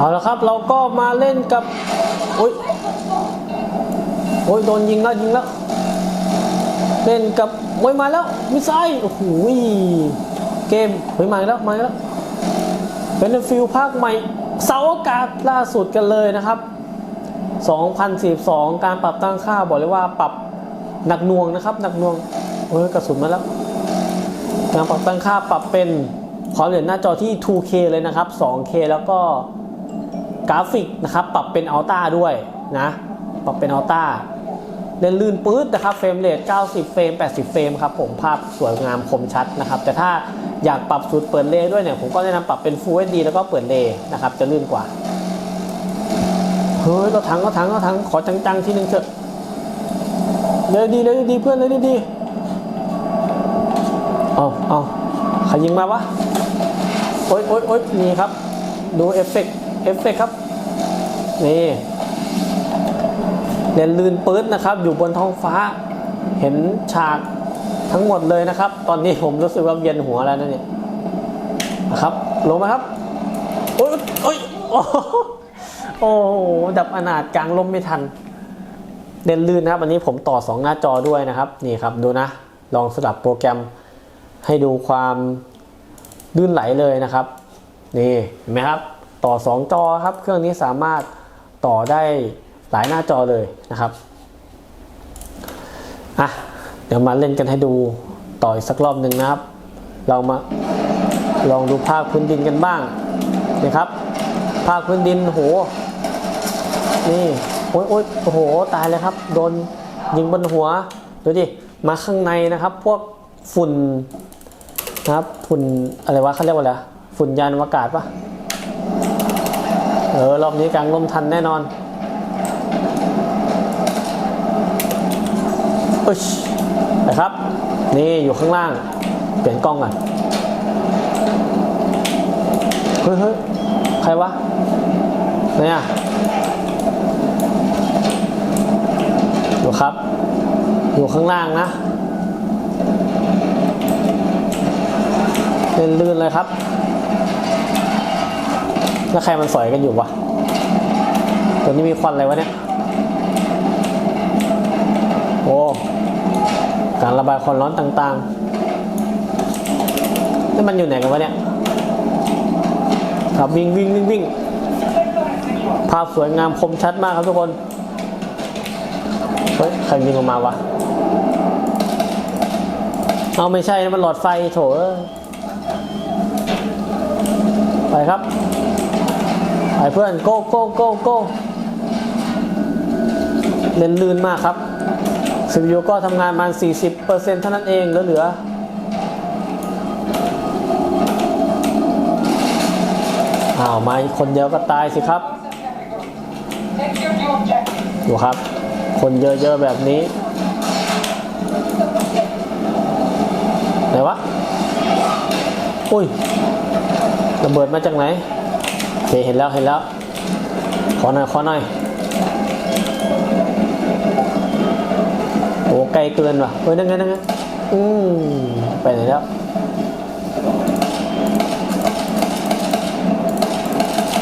เอาละครับเราก็มาเล่นกับโอ้ยโอ้ยโดนยิงแล้วยิงแล้วเล่นกับโอ้ยมาแล้วมิสไซล์โอ้โหเกมเฮ้ยมาแล้วมาแล้วเป็นฟิลภาคใหม่เสาอากาศล่าสุดกันเลยนะครับ 2042 การปรับตั้งค่าบอกเลยว่าปรับหนักหน่วงนะครับหนักหน่วงเฮ้ยกระสุนมาแล้วการปรับตั้งค่าปรับเป็นความละเอียดหน้าจอที่ 2K เลยนะครับ 2K แล้วก็ กราฟิกนะครับปรับเป็นอัลต้าด้วยนะปรับเป็นอัลต้าเล่นลื่นปื๊ดนะครับเฟรมเรท90 เฟรม 80 เฟรมครับผมภาพสวยงามคมชัดนะครับแต่ถ้าอยากปรับสูตรเปิดเลด้วยเนี่ยผมก็แนะนำปรับเป็น Full HD แล้วก็เปิดเลนะครับจะลื่นกว่าเฮ้ยก็ถังก็ถังก็ถังขอจังๆ ทีหนึ่งเถอะเลยดีเลยดีเพื่อนเลยดีดีเอาเอาใครยิงมาวะโอ๊ยโอ๊ยโอ๊ยนี่ครับ ดูเอฟเฟกต์ เอฟเฟกต์ครับนี่เรนลื่นปื๊ดนะครับ อยู่บนท้องฟ้า เห็นฉากทั้งหมดเลยนะครับ ตอนนี้ผมรู้สึกว่าเวียนหัวแล้วนะเนี่ยนะครับ ลงมาครับโอ๊ยโอ๊ยโอ้โหดับอนาถกลางลมไม่ทันเด่นลื่นนะครับ อันนี้ผมต่อ 2 หน้าจอด้วยนะครับ นี่ครับดูนะ ลองสลับโปรแกรมให้ดูความลื่นไหลเลยนะครับ นี่เห็นไหมครับ ต่อ 2 จอครับ เครื่องนี้สามารถต่อได้หลายหน้าจอเลยนะครับอะเดี๋ยวมาเล่นกันให้ดูต่ออีกสักรอบหนึ่งนะครับ เรามาลองดูภาคพื้นดินกันบ้างนะครับ ภาคพื้นดินโหนี่โอ๊ยโอ๊ยโอ้โหตายเลยครับ โดนยิงบนหัวดูดิมาข้างในนะครับ พวกฝุ่นนะครับฝุ่นอะไรวะเขาเรียกว่าอะไรฝุ่นยานอวกาศปะ เออ รอบนี้กลางลมทันแน่นอนอึชนะครับ นี่อยู่ข้างล่าง เปลี่ยนกล้องก่อนเฮ้ยเฮ้ยใครวะเนี่ยดูครับ อยู่ข้างล่างนะเล่นลื่นเลยครับ แล้วใครมันสอยกันอยู่วะตัวนี้มีควันอะไรวะเนี่ย โอ้ การระบายความร้อนต่างๆนี่มันอยู่ไหนกันวะเนี่ย ครับวิ่งวิ่งวิ่งวิ่ง ภาพสวยงามคมชัดมากครับทุกคน เฮ้ย ใครยิงออกมาวะ เอาไม่ใช่นะมันหลอดไฟโถไปครับ ไปเพื่อนโก้โก้โก้โก้เล่นลื่นมากครับซีพก็ทำงานประมาณ40%เท่านั้นเองแล้วเหลืออ้าวมาคนเดียวก็ตายสิครับ ดูครับ คนเยอะๆแบบนี้ไหนวะ อุ้ยระเบิดมาจากไหน เคเห็นแล้วเห็นแล้ว ขอหน่อยขอหน่อยโอ้ไกลเกินว่ะเฮ้ยนั่งไงนั่งไงอืมไปไหนแล้ว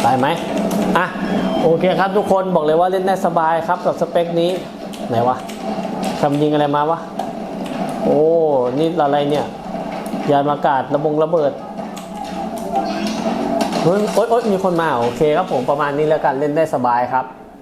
ไปไหมอะโอเคครับทุกคนบอกเลยว่าเล่นได้สบายครับกับสเปคนี้ไหนวะคำยิงอะไรมาวะ โอ้ นี่อะไรเนี่ย ยานอากาศระบงระเบิด เฮ้ยโอ๊ยโอ๊ยมีคนมา โอเคครับผมประมาณนี้แล้วกันเล่นได้สบายครับ